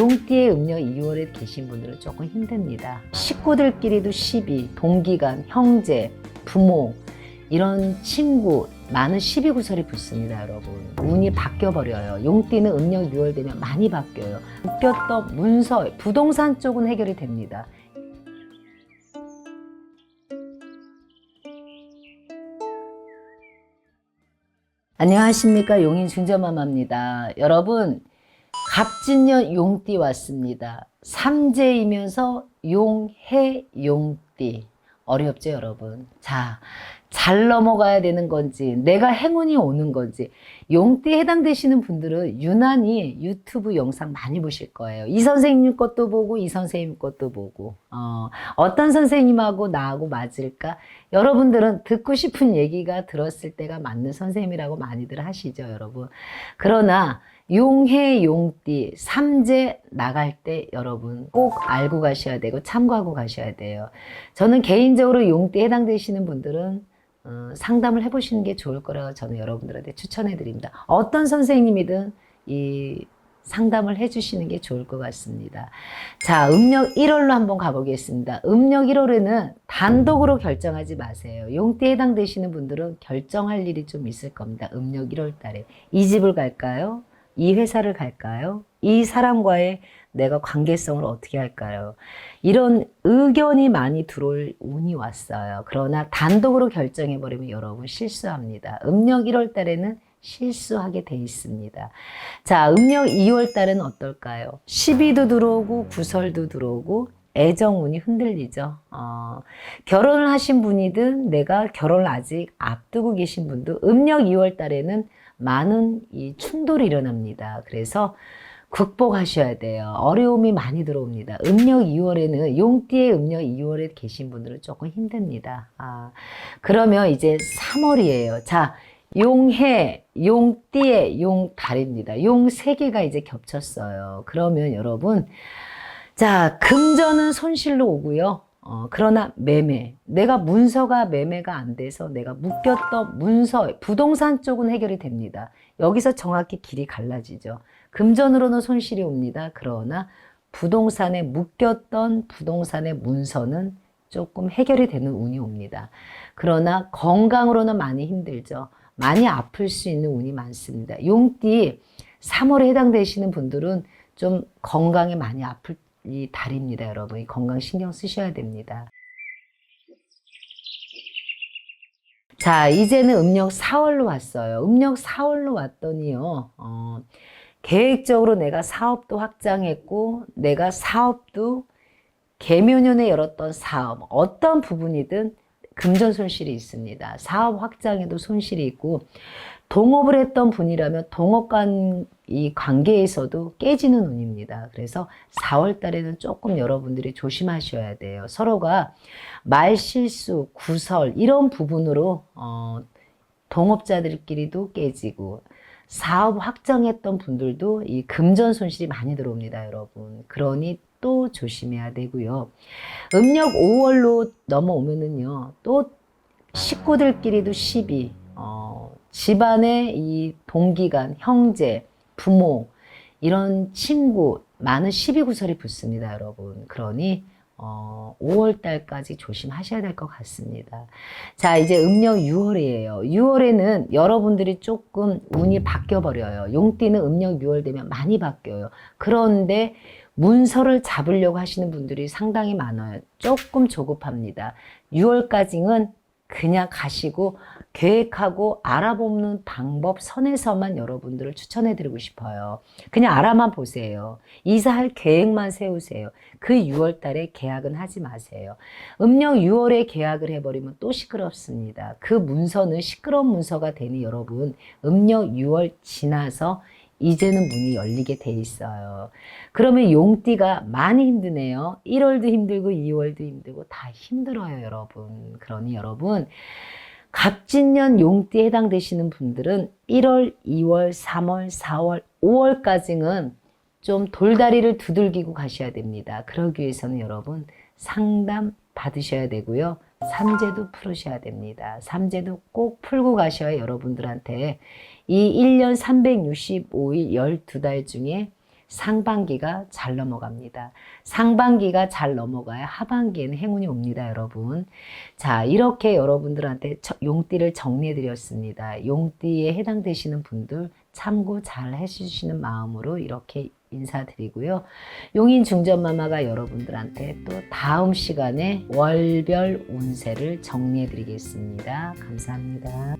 용띠의 음력 2월에 계신 분들은 조금 힘듭니다. 식구들끼리도 시비, 동기간, 형제, 부모, 이런 친구, 많은 시비 구설이 붙습니다, 여러분. 운이 바뀌어 버려요. 용띠는 음력 6월 되면 많이 바뀌어요. 묶였던 문서, 부동산 쪽은 해결이 됩니다. 안녕하십니까 용인 중저마마입니다. 여러분 갑진년 용띠 왔습니다. 삼재이면서 용해 용띠 어렵죠 여러분. 자. 잘 넘어가야 되는 건지 내가 행운이 오는 건지 용띠에 해당되시는 분들은 유난히 유튜브 영상 많이 보실 거예요. 이 선생님 것도 보고 이 선생님 것도 보고 어, 어떤 선생님하고 나하고 맞을까? 여러분들은 듣고 싶은 얘기가 들었을 때가 맞는 선생님이라고 많이들 하시죠 여러분. 그러나 용해 용띠 삼재 나갈 때 여러분 꼭 알고 가셔야 되고 참고하고 가셔야 돼요. 저는 개인적으로 용띠에 해당되시는 분들은 어, 상담을 해보시는 게 좋을 거라고 저는 여러분들한테 추천해 드립니다. 어떤 선생님이든 이 상담을 해주시는 게 좋을 것 같습니다. 자, 음력 1월로 한번 가보겠습니다. 음력 1월에는 단독으로 결정하지 마세요. 용띠에 해당되시는 분들은 결정할 일이 좀 있을 겁니다. 음력 1월 달에. 이 집을 갈까요? 이 회사를 갈까요? 이 사람과의 내가 관계성을 어떻게 할까요? 이런 의견이 많이 들어올 운이 왔어요. 그러나 단독으로 결정해버리면 여러분 실수합니다. 음력 1월 달에는 실수하게 돼 있습니다. 자, 음력 2월 달은 어떨까요? 시비도 들어오고 구설도 들어오고 애정운이 흔들리죠. 어, 결혼을 하신 분이든 내가 결혼을 아직 앞두고 계신 분도 음력 2월 달에는 많은 이 충돌이 일어납니다. 그래서 극복하셔야 돼요. 어려움이 많이 들어옵니다. 음력 2월에는 용띠의 음력 2월에 계신 분들은 조금 힘듭니다. 아, 그러면 이제 3월이에요. 자, 용해, 용띠의 용달입니다. 용 세 개가 이제 겹쳤어요. 그러면 여러분, 자, 금전은 손실로 오고요. 어, 그러나 매매. 내가 문서가 매매가 안 돼서 내가 묶였던 문서, 부동산 쪽은 해결이 됩니다. 여기서 정확히 길이 갈라지죠. 금전으로는 손실이 옵니다. 그러나 부동산에 묶였던 부동산의 문서는 조금 해결이 되는 운이 옵니다. 그러나 건강으로는 많이 힘들죠. 많이 아플 수 있는 운이 많습니다. 용띠 3월에 해당되시는 분들은 좀 건강에 많이 아플 이 달입니다, 여러분. 이 건강 신경 쓰셔야 됩니다. 자, 이제는 음력 4월로 왔어요. 음력 4월로 왔더니요, 어, 계획적으로 내가 사업도 확장했고, 내가 사업도 개묘년에 열었던 사업, 어떤 부분이든 금전 손실이 있습니다. 사업 확장에도 손실이 있고, 동업을 했던 분이라면 동업 간이 관계에서도 깨지는 운입니다. 그래서 4월 달에는 조금 여러분들이 조심하셔야 돼요. 서로가 말 실수, 구설 이런 부분으로 어, 동업자들끼리도 깨지고 사업 확정했던 분들도 이 금전 손실이 많이 들어옵니다, 여러분. 그러니 또 조심해야 되고요. 음력 5월로 넘어오면은요, 또 식구들끼리도 시비, 어, 집안의 이 동기간, 형제, 부모, 이런 친구, 많은 시비 구설이 붙습니다, 여러분. 그러니, 어, 5월 달까지 조심하셔야 될 것 같습니다. 자, 이제 음력 6월이에요. 6월에는 여러분들이 조금 운이 바뀌어 버려요. 용띠는 음력 6월 되면 많이 바뀌어요. 그런데 문서를 잡으려고 하시는 분들이 상당히 많아요. 조금 조급합니다. 6월까지는 그냥 가시고 계획하고 알아보는 방법 선에서만 여러분들을 추천해 드리고 싶어요. 그냥 알아만 보세요. 이사할 계획만 세우세요. 그 6월 달에 계약은 하지 마세요. 음력 6월에 계약을 해버리면 또 시끄럽습니다. 그 문서는 시끄러운 문서가 되니 여러분 음력 6월 지나서 이제는 문이 열리게 돼 있어요. 그러면 용띠가 많이 힘드네요. 1월도 힘들고 2월도 힘들고 다 힘들어요, 여러분. 그러니 여러분 갑진년 용띠에 해당되시는 분들은 1월, 2월, 3월, 4월, 5월까지는 좀 돌다리를 두들기고 가셔야 됩니다. 그러기 위해서는 여러분 상담 받으셔야 되고요. 삼재도 풀으셔야 됩니다. 삼재도 꼭 풀고 가셔야 여러분들한테 이 1년 365일 12달 중에 상반기가 잘 넘어갑니다. 상반기가 잘 넘어가야 하반기에는 행운이 옵니다, 여러분. 자, 이렇게 여러분들한테 처- 용띠를 정리해 드렸습니다. 용띠에 해당되시는 분들 참고 잘 해주시는 마음으로 이렇게 인사드리고요. 용인 중전마마가 여러분들한테 또 다음 시간에 월별 운세를 정리해 드리겠습니다. 감사합니다.